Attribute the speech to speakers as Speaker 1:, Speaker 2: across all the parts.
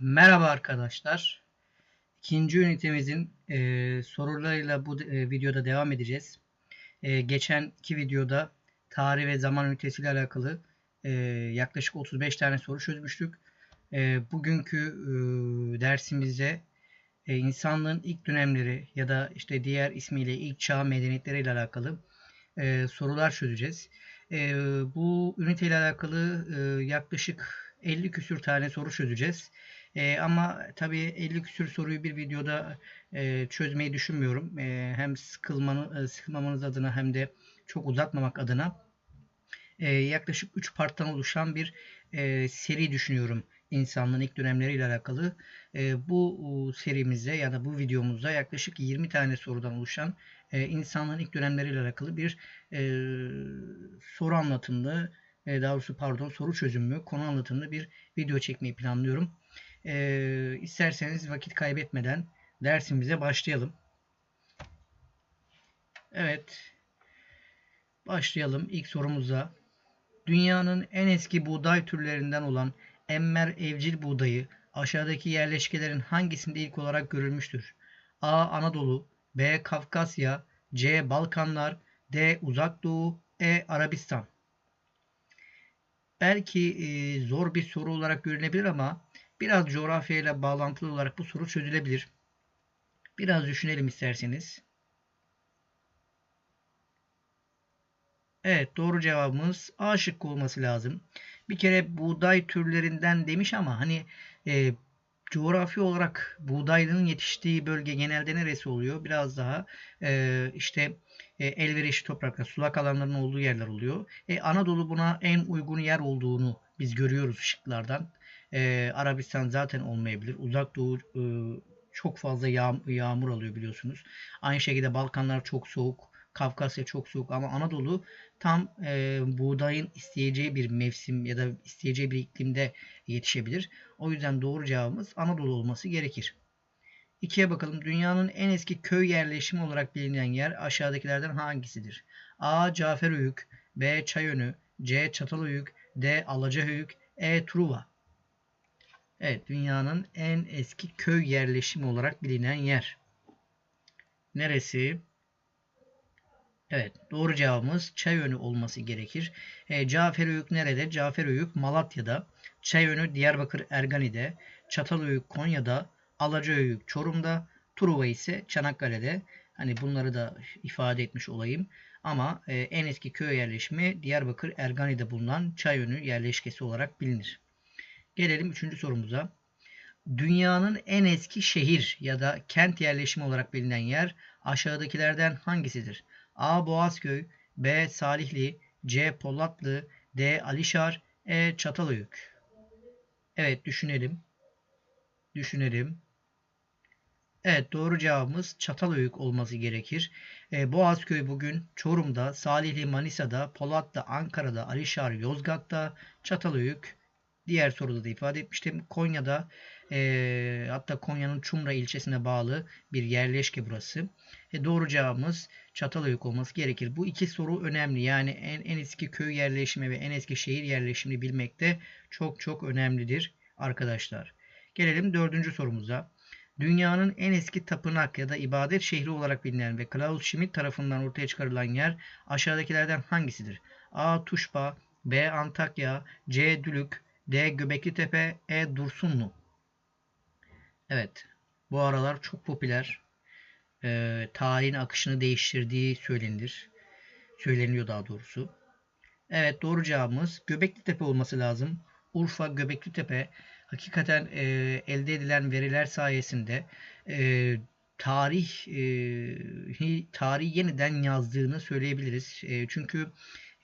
Speaker 1: Merhaba arkadaşlar. İkinci ünitemizin e, sorularıyla bu e, videoda devam edeceğiz. E, geçen iki videoda tarih ve zaman ünitesiyle alakalı e, yaklaşık 35 tane soru çözmüştük. E, bugünkü e, dersimizde e, insanlığın ilk dönemleri ya da işte diğer ismiyle ilk çağ medeniyetleriyle alakalı e, sorular çözeceğiz. E, bu üniteyle alakalı e, yaklaşık 50 küsür tane soru çözeceğiz. E, ama tabii 50 küsür soruyu bir videoda e, çözmeyi düşünmüyorum. E, hem sıkılmanı, e, sıkılmamanız adına hem de çok uzatmamak adına e, yaklaşık 3 parttan oluşan bir e, seri düşünüyorum insanlığın ilk dönemleriyle alakalı. E, bu serimizde ya da bu videomuzda yaklaşık 20 tane sorudan oluşan e, insanlığın ilk dönemleriyle alakalı bir e, soru anlatımlı, e, daha doğrusu pardon soru çözümlü, konu anlatımlı bir video çekmeyi planlıyorum. E, isterseniz vakit kaybetmeden dersimize başlayalım. Evet. Başlayalım ilk sorumuza. Dünyanın en eski buğday türlerinden olan emmer evcil buğdayı aşağıdaki yerleşkelerin hangisinde ilk olarak görülmüştür? A. Anadolu B. Kafkasya C. Balkanlar D. Uzak Doğu E. Arabistan Belki e, zor bir soru olarak görünebilir ama biraz coğrafyayla bağlantılı olarak bu soru çözülebilir. Biraz düşünelim isterseniz. Evet doğru cevabımız A şıkkı olması lazım. Bir kere buğday türlerinden demiş ama hani e, coğrafi olarak buğdaylının yetiştiği bölge genelde neresi oluyor? Biraz daha e, işte e, elverişli topraklar, sulak alanların olduğu yerler oluyor. E, Anadolu buna en uygun yer olduğunu biz görüyoruz şıklardan. E, Arabistan zaten olmayabilir. Uzak Doğu e, çok fazla yağ, yağmur alıyor biliyorsunuz. Aynı şekilde Balkanlar çok soğuk. Kafkasya çok soğuk ama Anadolu tam e, buğdayın isteyeceği bir mevsim ya da isteyeceği bir iklimde yetişebilir. O yüzden doğru cevabımız Anadolu olması gerekir. İkiye bakalım. Dünyanın en eski köy yerleşimi olarak bilinen yer aşağıdakilerden hangisidir? A. Caferöyük B. Çayönü C. Çatalhöyük D. Alacahöyük E. Truva Evet, dünyanın en eski köy yerleşimi olarak bilinen yer. Neresi? Evet doğru cevabımız Çayönü olması gerekir. E, Caferöyük nerede? Caferöyük Malatya'da. Çayönü Diyarbakır Ergani'de. Çatalhöyük Konya'da. Alacaöyük Çorum'da. Truva ise Çanakkale'de. Hani bunları da ifade etmiş olayım. Ama e, en eski köy yerleşimi Diyarbakır Ergani'de bulunan Çayönü yerleşkesi olarak bilinir. Gelelim üçüncü sorumuza. Dünyanın en eski şehir ya da kent yerleşimi olarak bilinen yer aşağıdakilerden hangisidir? A. Boğazköy B. Salihli C. Polatlı D. Alişar E. Çatalhöyük Evet düşünelim. Düşünelim. Evet doğru cevabımız Çatalhöyük olması gerekir. E, Boğazköy bugün Çorum'da, Salihli Manisa'da, Polat'ta, Ankara'da, Alişar Yozgat'ta, Çatalhöyük diğer soruda da ifade etmiştim. Konya'da e, hatta Konya'nın Çumra ilçesine bağlı bir yerleşke burası. E, doğru cevabımız Çatalhöyük olması gerekir. Bu iki soru önemli. Yani en, en eski köy yerleşimi ve en eski şehir yerleşimini bilmek de çok çok önemlidir arkadaşlar. Gelelim dördüncü sorumuza. Dünyanın en eski tapınak ya da ibadet şehri olarak bilinen ve Klaus Schmidt tarafından ortaya çıkarılan yer aşağıdakilerden hangisidir? A. Tuşba B. Antakya C. Dülük D. Göbekli Tepe E. Dursunlu Evet. Bu aralar çok popüler. E, tarihin akışını değiştirdiği söylenir. Söyleniyor daha doğrusu. Evet doğru cevabımız Göbekli Tepe olması lazım. Urfa Göbekli Tepe hakikaten e, elde edilen veriler sayesinde e, tarih e, tarihi yeniden yazdığını söyleyebiliriz. E, çünkü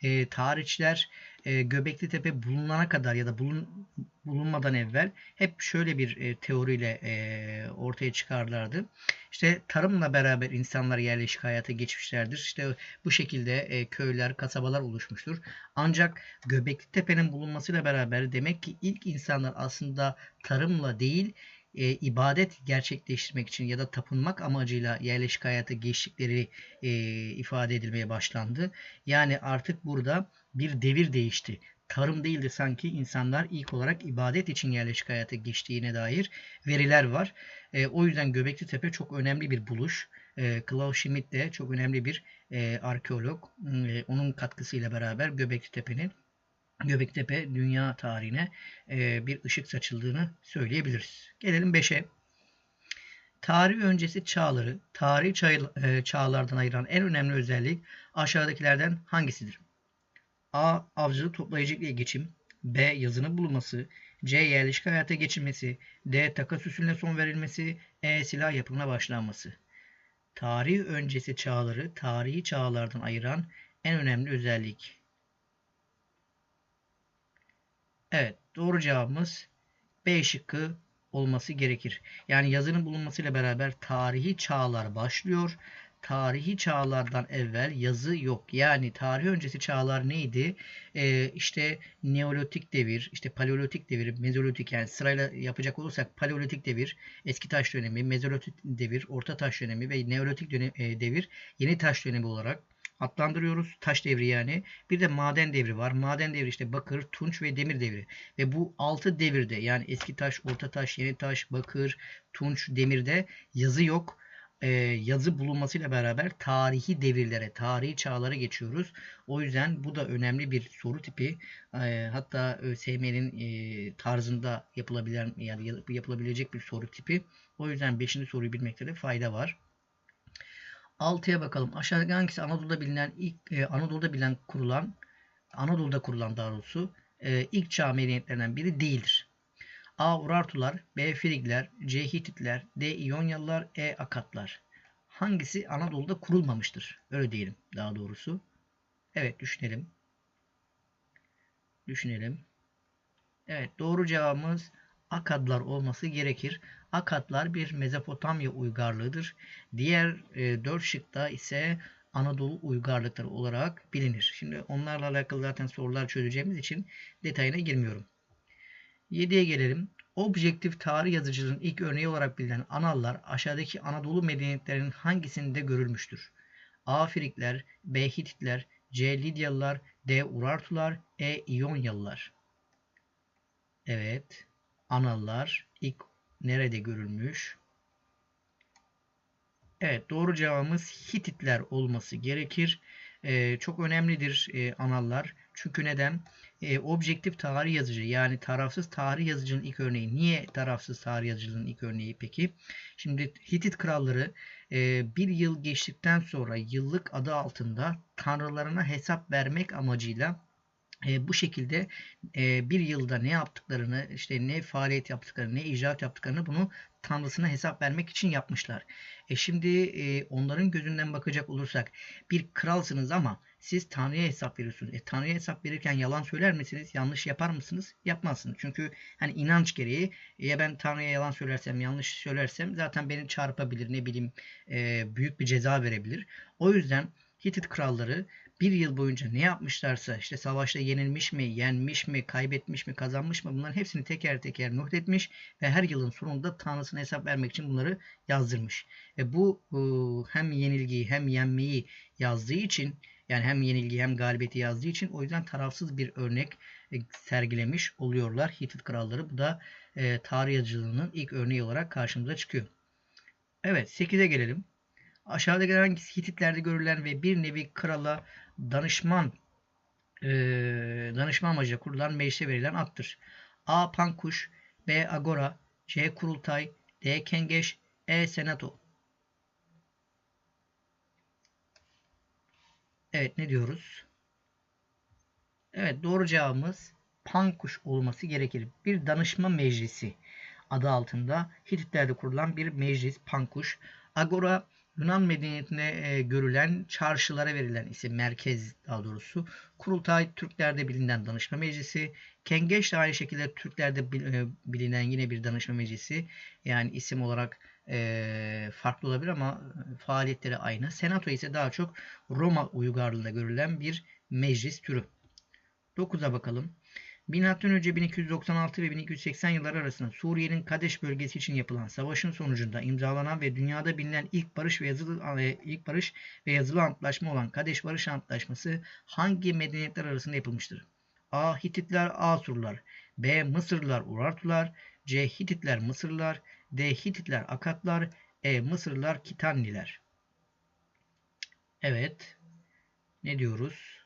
Speaker 1: e, tarihçiler e, Göbekli Tepe bulunana kadar ya da bulun, bulunmadan evvel hep şöyle bir e, teoriyle e, ortaya çıkarlardı. İşte tarımla beraber insanlar yerleşik hayata geçmişlerdir. İşte bu şekilde e, köyler, kasabalar oluşmuştur. Ancak Göbekli Tepe'nin bulunmasıyla beraber demek ki ilk insanlar aslında tarımla değil e, ibadet gerçekleştirmek için ya da tapınmak amacıyla yerleşik hayata geçtikleri e, ifade edilmeye başlandı. Yani artık burada bir devir değişti. tarım değildi sanki insanlar ilk olarak ibadet için yerleşik hayata geçtiğine dair veriler var. E, o yüzden Göbekli Tepe çok önemli bir buluş. E, Klaus Schmidt de çok önemli bir e, arkeolog. E, onun katkısıyla beraber Göbekli Tepe'nin Göbektepe dünya tarihine e, bir ışık saçıldığını söyleyebiliriz. Gelelim 5'e. Tarih öncesi çağları, tarih e, çağlardan ayıran en önemli özellik aşağıdakilerden hangisidir? A. Avcılık toplayıcılık ile geçim. B. Yazının bulunması. C. Yerleşik hayata geçilmesi. D. Takas usulüne son verilmesi. E. Silah yapımına başlanması. Tarih öncesi çağları tarihi çağlardan ayıran en önemli özellik. Evet doğru cevabımız B şıkkı olması gerekir. Yani yazının bulunmasıyla beraber tarihi çağlar başlıyor. Tarihi çağlardan evvel yazı yok. Yani tarih öncesi çağlar neydi? Ee, işte Neolitik devir, işte Paleolitik devir, Mezolitik yani sırayla yapacak olursak Paleolitik devir, eski taş dönemi, Mezolitik devir, orta taş dönemi ve Neolitik dönem, e, devir yeni taş dönemi olarak adlandırıyoruz. Taş devri yani. Bir de maden devri var. Maden devri işte bakır, tunç ve demir devri. Ve bu altı devirde yani eski taş, orta taş, yeni taş, bakır, tunç, demirde yazı yok. Ee, yazı bulunmasıyla beraber tarihi devirlere, tarihi çağlara geçiyoruz. O yüzden bu da önemli bir soru tipi. Ee, hatta ÖSYM'nin e, tarzında yapılabilen yani yapılabilecek bir soru tipi. O yüzden 5. soruyu bilmekte de fayda var. 6'ya bakalım. Aşağıdaki hangisi Anadolu'da bilinen ilk e, Anadolu'da bilinen kurulan Anadolu'da kurulan daha doğrusu e, ilk çağ medeniyetlerinden biri değildir. A. Urartular, B. Frigler, C. Hititler, D. İyonyalılar, E. Akatlar. Hangisi Anadolu'da kurulmamıştır? Öyle diyelim daha doğrusu. Evet düşünelim. Düşünelim. Evet doğru cevabımız Akadlar olması gerekir. Akatlar bir Mezopotamya uygarlığıdır. Diğer e, dört şıkta ise Anadolu uygarlıkları olarak bilinir. Şimdi onlarla alakalı zaten sorular çözeceğimiz için detayına girmiyorum. 7'ye gelelim. Objektif tarih yazıcılığının ilk örneği olarak bilinen anallar aşağıdaki Anadolu medeniyetlerinin hangisinde görülmüştür? A. Frikler, B. Hititler, C. Lidyalılar, D. Urartular, E. İyonyalılar. Evet. Anallar ilk nerede görülmüş? Evet doğru cevabımız Hititler olması gerekir. Ee, çok önemlidir e, anallar. Çünkü neden? E, objektif tarih yazıcı yani tarafsız tarih yazıcının ilk örneği. Niye tarafsız tarih yazıcının ilk örneği peki? Şimdi Hitit kralları e, bir yıl geçtikten sonra yıllık adı altında tanrılarına hesap vermek amacıyla e, bu şekilde e, bir yılda ne yaptıklarını, işte ne faaliyet yaptıklarını, ne icraat yaptıklarını bunu tanrısına hesap vermek için yapmışlar. E şimdi e, onların gözünden bakacak olursak bir kralsınız ama siz Tanrı'ya hesap veriyorsunuz. E, Tanrı'ya hesap verirken yalan söyler misiniz? Yanlış yapar mısınız? Yapmazsınız. Çünkü hani inanç gereği ya ben Tanrı'ya yalan söylersem, yanlış söylersem zaten beni çarpabilir, ne bileyim e, büyük bir ceza verebilir. O yüzden Hitit kralları bir yıl boyunca ne yapmışlarsa işte savaşta yenilmiş mi, yenmiş mi, kaybetmiş mi, kazanmış mı bunların hepsini teker teker not etmiş ve her yılın sonunda Tanrısına hesap vermek için bunları yazdırmış. Ve bu hem yenilgiyi hem yenmeyi yazdığı için yani hem yenilgi hem galibiyeti yazdığı için o yüzden tarafsız bir örnek e, sergilemiş oluyorlar Hitit kralları. Bu da e, tarih yazıcılığının ilk örneği olarak karşımıza çıkıyor. Evet 8'e gelelim. Aşağıda gelen Hititlerde görülen ve bir nevi krala danışman e, danışma amacıyla kurulan meclise verilen attır. A. Pankuş B. Agora C. Kurultay D. Kengeş E. Senato Evet ne diyoruz? Evet doğru cevabımız Pankuş olması gerekir. Bir danışma meclisi adı altında Hititlerde kurulan bir meclis Pankuş. Agora Yunan medeniyetinde e, görülen çarşılara verilen isim merkez daha doğrusu. Kurultay Türklerde bilinen danışma meclisi. Kengeş de aynı şekilde Türklerde e, bilinen yine bir danışma meclisi. Yani isim olarak e, farklı olabilir ama faaliyetleri aynı. Senato ise daha çok Roma uygarlığında görülen bir meclis türü. 9'a bakalım. Önce 1296 ve 1280 yılları arasında Suriye'nin Kadeş bölgesi için yapılan savaşın sonucunda imzalanan ve dünyada bilinen ilk barış ve yazılı ilk barış ve yazılı antlaşma olan Kadeş Barış Antlaşması hangi medeniyetler arasında yapılmıştır? A. Hititler, Asurlar. B. Mısırlılar, Urartular. C. Hititler, Mısırlılar. D. Hititler, Akatlar. E. Mısırlılar, Kitanliler. Evet. Ne diyoruz?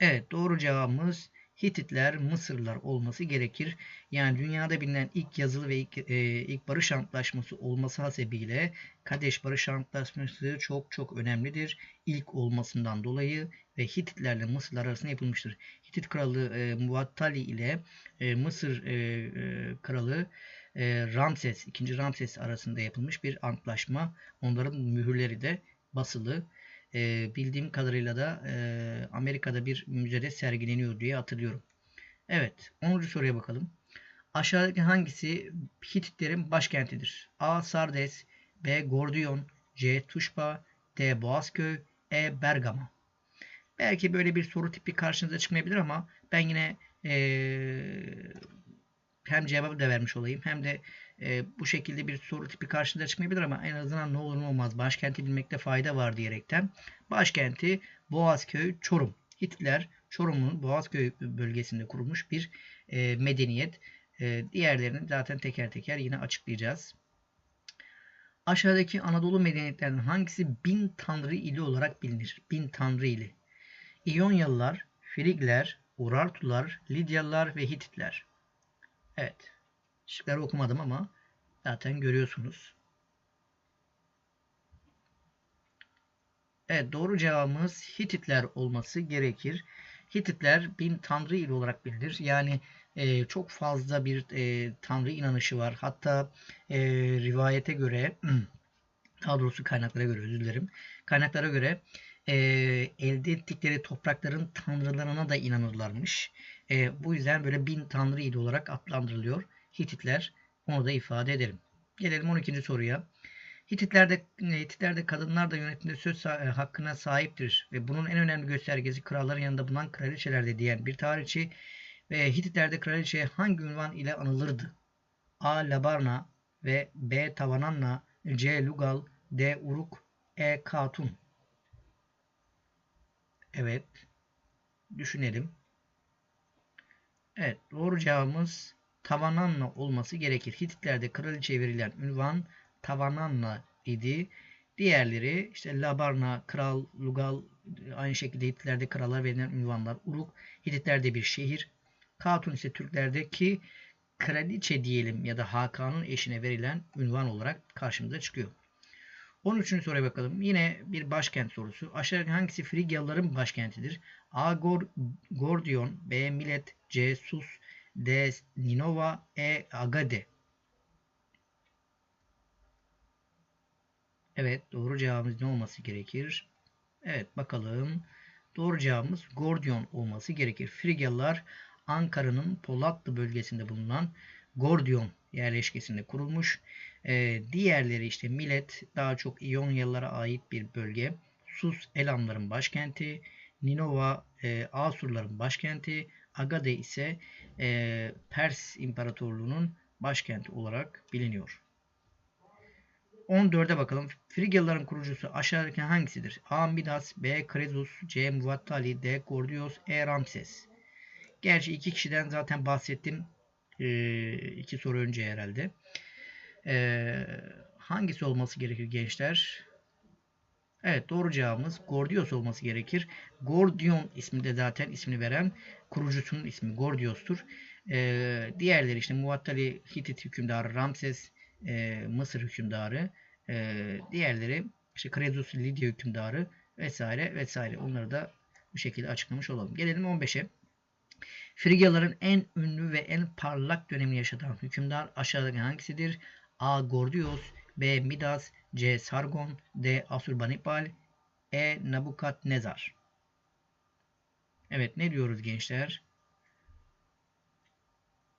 Speaker 1: Evet doğru cevabımız Hititler, Mısırlılar olması gerekir. Yani dünyada bilinen ilk yazılı ve ilk, e, ilk barış antlaşması olması hasebiyle Kadeş Barış Antlaşması çok çok önemlidir. İlk olmasından dolayı ve Hititlerle Mısırlar arasında yapılmıştır. Hitit kralı e, Muvattali ile e, Mısır e, e, kralı e, Ramses, 2. Ramses arasında yapılmış bir antlaşma. Onların mühürleri de basılı. E, bildiğim kadarıyla da e, Amerika'da bir müzede sergileniyor diye hatırlıyorum. Evet, 10. soruya bakalım. Aşağıdaki hangisi Hititlerin başkentidir? A. Sardes B. Gordiyon C. Tuşba D. Boğazköy E. Bergama Belki böyle bir soru tipi karşınıza çıkmayabilir ama ben yine ee, hem cevabı da vermiş olayım hem de e, bu şekilde bir soru tipi karşınıza çıkmayabilir ama en azından ne olur ne olmaz başkenti bilmekte fayda var diyerekten başkenti Boğazköy Çorum. Hitler Çorum'un Boğazköy bölgesinde kurulmuş bir e, medeniyet. E, diğerlerini zaten teker teker yine açıklayacağız. Aşağıdaki Anadolu medeniyetlerinden hangisi bin tanrı ili olarak bilinir? Bin tanrı ili. İyonyalılar, Frigler, Urartular, Lidyalılar ve Hititler. Evet. Şıkları okumadım ama zaten görüyorsunuz. Evet doğru cevabımız Hititler olması gerekir. Hititler bin tanrı ili olarak bilinir. Yani e, çok fazla bir e, tanrı inanışı var. Hatta e, rivayete göre daha doğrusu kaynaklara göre özür dilerim. Kaynaklara göre e, elde ettikleri toprakların tanrılarına da inanırlarmış. E, bu yüzden böyle bin tanrı ili olarak adlandırılıyor. Hititler onu da ifade edelim. Gelelim 12. soruya. Hititlerde, Hititlerde kadınlar da yönetimde söz hakkına sahiptir ve bunun en önemli göstergesi kralların yanında bulunan kraliçelerde diyen bir tarihçi ve Hititlerde kraliçe hangi ünvan ile anılırdı? A. Labarna ve B. Tavananna, C. Lugal, D. Uruk, E. Katun. Evet. Düşünelim. Evet. Doğru cevabımız Tavananna olması gerekir. Hititlerde kraliçeye verilen ünvan Tavananna idi. Diğerleri işte Labarna, Kral, Lugal aynı şekilde Hititlerde krallar verilen ünvanlar. Uruk Hititlerde bir şehir. Katun ise Türklerdeki kraliçe diyelim ya da Hakan'ın eşine verilen ünvan olarak karşımıza çıkıyor. 13. soruya bakalım. Yine bir başkent sorusu. Aşağıdaki hangisi Frigyalıların başkentidir? A. Gordion B. Milet C. Sus D. Ninova E. Agade Evet doğru cevabımız ne olması gerekir? Evet bakalım. Doğru cevabımız Gordion olması gerekir. Frigyalılar Ankara'nın Polatlı bölgesinde bulunan Gordion yerleşkesinde kurulmuş. Ee, diğerleri işte Milet daha çok İyonyalılara ait bir bölge. Sus Elamların başkenti. Ninova e, Asurların başkenti. Agade ise e, Pers İmparatorluğu'nun başkenti olarak biliniyor. 14'e bakalım. Frigyalıların kurucusu aşağıdaki hangisidir? A. Midas, B. Kresus, C. Muvattali, D. Gordios, E. Ramses. Gerçi iki kişiden zaten bahsettim. Ee, iki soru önce herhalde. Ee, hangisi olması gerekir gençler? Evet doğru cevabımız Gordios olması gerekir. Gordion ismi de zaten ismini veren kurucusunun ismi Gordios'tur. Ee, diğerleri işte Muvattali Hitit hükümdarı Ramses, e, Mısır hükümdarı, e, diğerleri işte Kresus Lidya hükümdarı vesaire vesaire. Onları da bu şekilde açıklamış olalım. Gelelim 15'e. Frigyaların en ünlü ve en parlak dönemini yaşatan hükümdar aşağıdaki hangisidir? A. Gordios B. Midas C. Sargon D. Asurbanipal E. Nabukadnezar Evet ne diyoruz gençler?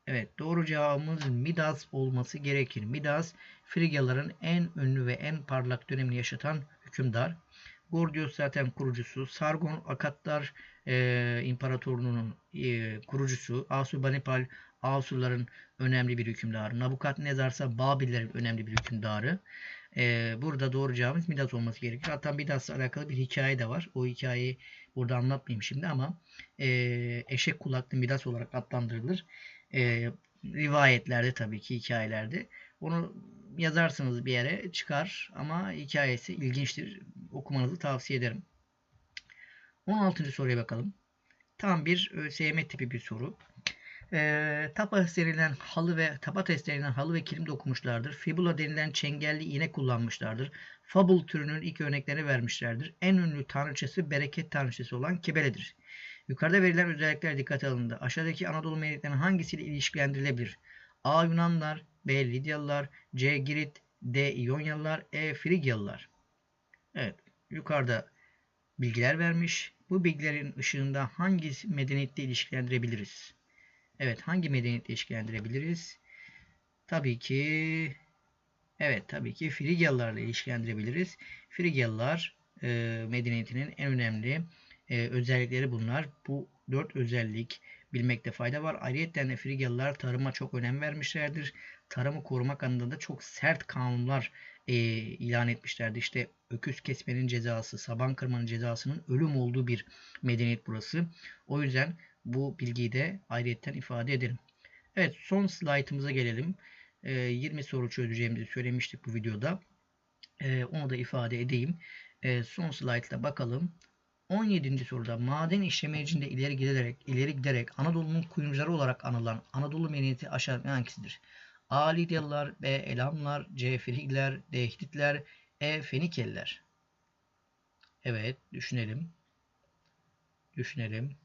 Speaker 1: Evet doğru cevabımız Midas olması gerekir. Midas Frigyaların en ünlü ve en parlak dönemini yaşatan hükümdar. Gordios zaten kurucusu. Sargon Akatlar e, İmparatorluğu'nun e, kurucusu. Asurbanipal Asurların önemli bir hükümdarı. Nabukadnezar ise Babillerin önemli bir hükümdarı. E, burada doğru cevabımız Midas olması gerekir. Hatta Midas'la alakalı bir hikaye de var. O hikayeyi Burada anlatmayayım şimdi ama e, eşek kulaklı Midas olarak adlandırılır. E, rivayetlerde tabii ki hikayelerde. Onu yazarsınız bir yere çıkar ama hikayesi ilginçtir. Okumanızı tavsiye ederim. 16. soruya bakalım. Tam bir ÖSYM tipi bir soru. E, tapa serilen halı ve tapa testlerinden halı ve kilim dokumuşlardır. Fibula denilen çengelli iğne kullanmışlardır. Fable türünün ilk örneklerini vermişlerdir. En ünlü tanrıçası bereket tanrıçası olan Kibele'dir. Yukarıda verilen özellikler dikkate alındı. Aşağıdaki Anadolu medeniyetlerinin hangisiyle ilişkilendirilebilir? A. Yunanlar B. Lidyalılar C. Girit D. İyonyalılar E. Frigyalılar Evet. Yukarıda bilgiler vermiş. Bu bilgilerin ışığında hangi medeniyetle ilişkilendirebiliriz? Evet. Hangi medeniyetle ilişkilendirebiliriz? Tabii ki evet tabii ki Frigyalılarla ilişkilendirebiliriz. Frigyalılar e, medeniyetinin en önemli e, özellikleri bunlar. Bu dört özellik bilmekte fayda var. Ayrıca de Frigyalılar tarıma çok önem vermişlerdir. Tarımı korumak anlamında da çok sert kanunlar e, ilan etmişlerdi. İşte öküz kesmenin cezası, saban kırmanın cezasının ölüm olduğu bir medeniyet burası. O yüzden bu bilgiyi de ayrıyetten ifade edelim. Evet son slaytımıza gelelim. E, 20 soru çözeceğimizi söylemiştik bu videoda. E, onu da ifade edeyim. E, son slaytla bakalım. 17. soruda maden işlemecinde ileri giderek ileri giderek Anadolu'nun kuyumcuları olarak anılan Anadolu medeniyeti aşağıdaki hangisidir? A. Lidyalılar, B. Elamlar, C. Frigler, D. Hititler, E. Fenikeliler. Evet, düşünelim. Düşünelim.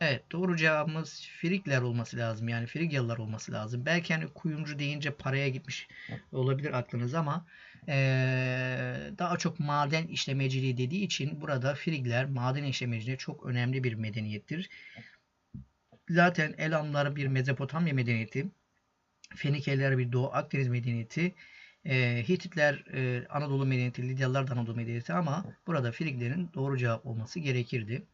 Speaker 1: Evet, doğru cevabımız Frigler olması lazım. Yani Frigyalılar olması lazım. Belki hani kuyumcu deyince paraya gitmiş olabilir aklınız ama ee, daha çok maden işlemeciliği dediği için burada Frigler maden işlemeciliği çok önemli bir medeniyettir. Zaten Elamlar bir Mezopotamya medeniyeti, Fenikeliler bir Doğu Akdeniz medeniyeti, e, Hititler e, Anadolu medeniyeti, Lidyalılar da Anadolu medeniyeti ama burada Friglerin doğru cevap olması gerekirdi.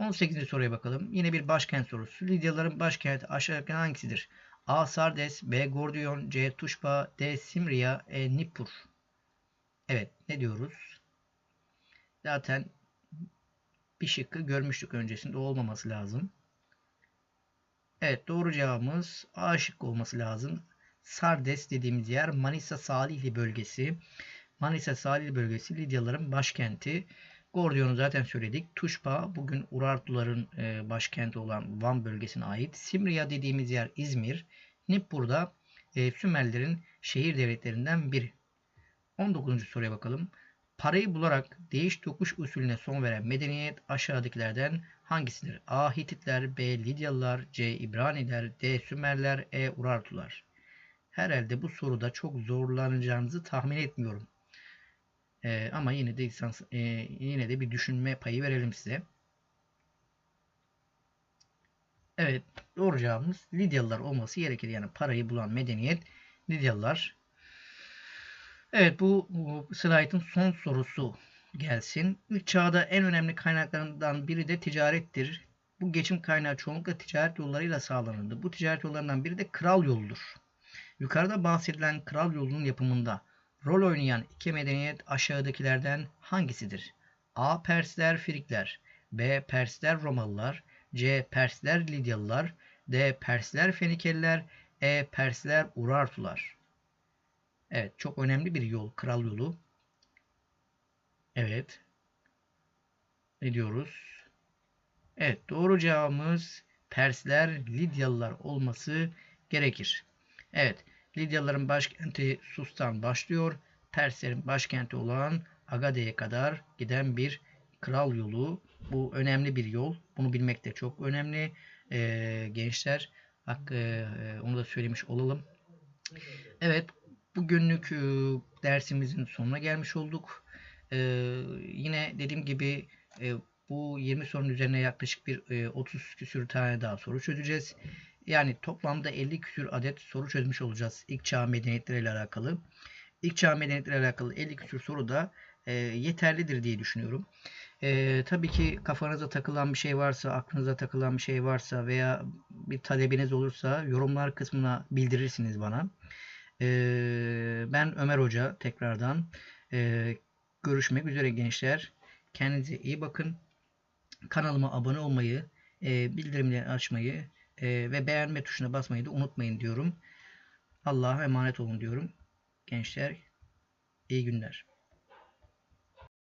Speaker 1: 18. soruya bakalım. Yine bir başkent sorusu. Lidyalıların başkenti aşağıdaki hangisidir? A. Sardes, B. Gordiyon, C. Tuşba, D. Simria, E. Nippur. Evet, ne diyoruz? Zaten bir şıkkı görmüştük öncesinde olmaması lazım. Evet, doğru cevabımız A şıkkı olması lazım. Sardes dediğimiz yer Manisa Salihli bölgesi. Manisa Salihli bölgesi Lidyalıların başkenti. Gordion'u zaten söyledik. Tuşba bugün Urartuların e, başkenti olan Van bölgesine ait. Simriya dediğimiz yer İzmir. Nippur'da e, Sümerlerin şehir devletlerinden biri. 19. soruya bakalım. Parayı bularak değiş tokuş usulüne son veren medeniyet aşağıdakilerden hangisidir? A. Hititler, B. Lidyalılar, C. İbraniler, D. Sümerler, E. Urartular. Herhalde bu soruda çok zorlanacağınızı tahmin etmiyorum. Ee, ama yine de lisans, e, yine de bir düşünme payı verelim size. Evet, doğru cevabımız Lidyalılar olması gerekir. Yani parayı bulan medeniyet Lidyalılar. Evet, bu, bu slaytın son sorusu gelsin. İlk çağda en önemli kaynaklarından biri de ticarettir. Bu geçim kaynağı çoğunlukla ticaret yollarıyla sağlanırdı. Bu ticaret yollarından biri de kral yoludur. Yukarıda bahsedilen kral yolunun yapımında rol oynayan iki medeniyet aşağıdakilerden hangisidir? A. Persler, Frikler B. Persler, Romalılar C. Persler, Lidyalılar D. Persler, Fenikeliler E. Persler, Urartular Evet, çok önemli bir yol, kral yolu. Evet. Ne diyoruz? Evet, doğru cevabımız Persler, Lidyalılar olması gerekir. Evet, Lidyalıların başkenti Sus'tan başlıyor. Perslerin başkenti olan Agade'ye kadar giden bir kral yolu. Bu önemli bir yol. Bunu bilmek de çok önemli. Ee, gençler, bak e, onu da söylemiş olalım. Evet, bugünlük e, dersimizin sonuna gelmiş olduk. Ee, yine dediğim gibi e, bu 20 sorunun üzerine yaklaşık bir e, 30 küsür tane daha soru çözeceğiz. Yani toplamda 50 küsür adet soru çözmüş olacağız ilk çağ medeniyetleri ile alakalı. İlk çağ medeniyetleri ile alakalı 50 küsür soru da e, yeterlidir diye düşünüyorum. E, tabii ki kafanıza takılan bir şey varsa, aklınıza takılan bir şey varsa veya bir talebiniz olursa yorumlar kısmına bildirirsiniz bana. E, ben Ömer Hoca tekrardan. E, görüşmek üzere gençler. Kendinize iyi bakın. Kanalıma abone olmayı, e, bildirimleri açmayı e, ve beğenme tuşuna basmayı da unutmayın diyorum. Allah'a emanet olun diyorum. Gençler iyi günler.